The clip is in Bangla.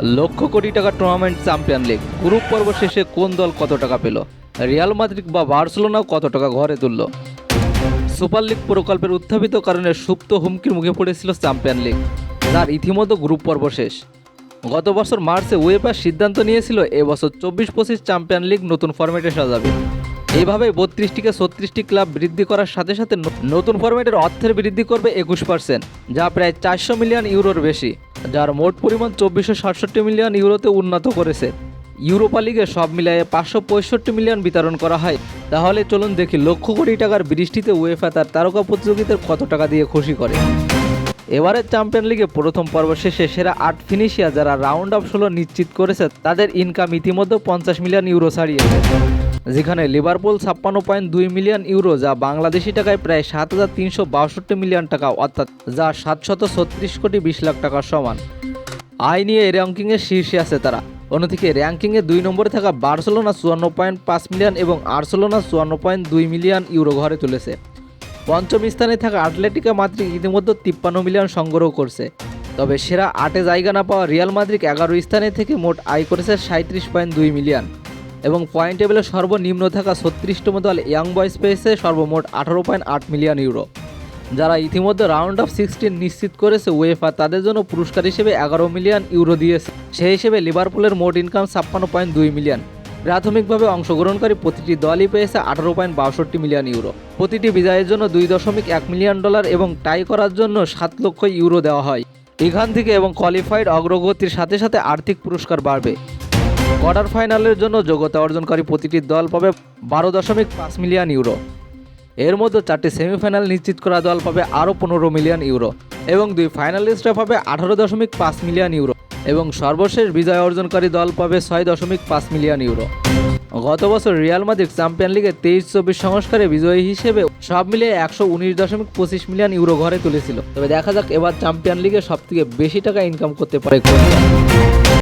লক্ষ কোটি টাকা টুর্নামেন্ট চ্যাম্পিয়ন লিগ গ্রুপ পর্ব শেষে কোন দল কত টাকা পেল? রিয়াল মাদ্রিদ বা বার্সেলোনাও কত টাকা ঘরে তুলল? সুপার লিগ প্রকল্পের উত্থাপিত কারণে সুপ্ত হুমকির মুখে পড়েছিল চ্যাম্পিয়ন লিগ যার ইতিমধ্যে গ্রুপ পর্ব শেষ। গত বছর মার্চে ওয়েফার সিদ্ধান্ত নিয়েছিল এবছর চব্বিশ পঁচিশ চ্যাম্পিয়ন লিগ নতুন ফরম্যাটে সাজাবে। এইভাবে বত্রিশটিকে ছত্রিশটি ক্লাব বৃদ্ধি করার সাথে সাথে নতুন ফরম্যাটের অর্থের বৃদ্ধি করবে একুশ পার্সেন্ট যা প্রায় চারশো মিলিয়ন ইউরোর বেশি, যার মোট পরিমাণ চব্বিশশো সাতষট্টি মিলিয়ন ইউরোতে উন্নত করেছে। ইউরোপা লিগে সব মিলিয়ে পাঁচশো পঁয়ষট্টি মিলিয়ন বিতরণ করা হয়। তাহলে চলুন দেখি লক্ষ কোটি টাকার বৃষ্টিতে উয়েফা তার তারকা প্রতিযোগিতার কত টাকা দিয়ে খুশি করে। এবারের চ্যাম্পিয়ন লিগে প্রথম পর্ব শেষে সেরা আট ফিনিশিয়া যারা রাউন্ড অফ ষোলো নিশ্চিত করেছে, তাদের ইনকাম ইতিমধ্যে পঞ্চাশ মিলিয়ন ইউরো ছাড়িয়েছে যেখানে লিভারপুল ছাপ্পান্ন পয়েন্ট দুই মিলিয়ন ইউরো, যা বাংলাদেশি টাকায় প্রায় সাত হাজার তিনশো বাষট্টি মিলিয়ন টাকা, অর্থাৎ যা সাতশত ছত্রিশ কোটি বিশ লাখ টাকার সমান। আয় নিয়ে র্যাঙ্কিংয়ের শীর্ষে আছে তারা। অন্যদিকে র্যাঙ্কিংয়ে দুই নম্বরে থাকা বার্সেলোনা চুয়ান্ন পয়েন্ট পাঁচ মিলিয়ন এবং আর্সেলোনা চুয়ান্ন পয়েন্ট দুই মিলিয়ন ইউরো ঘরে তুলেছে। পঞ্চম স্থানে থাকা আটলেটিকা মাদ্রিদ ইতিমধ্যে তিপ্পান্ন মিলিয়ন সংগ্রহ করছে। তবে সেরা আটে জায়গা না পাওয়া রিয়াল মাদ্রিদ এগারো স্থানে থেকে মোট আয় করেছে সাঁত্রিশ পয়েন্ট দুই মিলিয়ন। এবং পয়েন্ট টেবিলে সর্বনিম্ন থাকা ছত্রিশতম দল ইয়াং বয়স পেয়েছে সর্বমোট আঠারো পয়েন্ট আট মিলিয়ন ইউরো যারা ইতিমধ্যে রাউন্ড অফ সিক্সটিন নিশ্চিত করেছে ওয়েফা তাদের জন্য পুরস্কার হিসেবে এগারো মিলিয়ন ইউরো দিয়েছে। সেই হিসেবে লিভারপুলের মোট ইনকাম ছাপ্পান্ন পয়েন্ট দুই মিলিয়ন প্রাথমিকভাবে অংশগ্রহণকারী প্রতিটি দলই পেয়েছে আঠারো পয়েন্ট বাষট্টি মিলিয়ন ইউরো প্রতিটি বিজয়ের জন্য দুই দশমিক এক মিলিয়ন ডলার এবং টাই করার জন্য সাত লক্ষ ইউরো দেওয়া হয়। এখান থেকে এবং কোয়ালিফাইড অগ্রগতির সাথে সাথে আর্থিক পুরস্কার বাড়বে। কোয়ার্টার ফাইনালের জন্য যোগ্যতা অর্জনকারী প্রতিটি দল পাবে বারো দশমিক পাঁচ মিলিয়ন ইউরো। এর মধ্যে চারটি সেমিফাইনাল নিশ্চিত করা দল পাবে আরও পনেরো মিলিয়ন ইউরো এবং দুই ফাইনালিস্টরা পাবে আঠারো দশমিক পাঁচ মিলিয়ন ইউরো এবং সর্বশেষ বিজয় অর্জনকারী দল পাবে ছয় দশমিক পাঁচ মিলিয়ন ইউরো। গত বছর রিয়াল মাদ্রিদ চ্যাম্পিয়ন লিগে তেইশ চব্বিশ সংস্কারে বিজয়ী হিসেবে সব মিলিয়ে একশো উনিশ দশমিক পঁচিশ মিলিয়ন ইউরো ঘরে তুলেছিল। তবে দেখা যাক এবার চ্যাম্পিয়ন লিগে সব থেকে বেশি টাকা ইনকাম করতে পারে।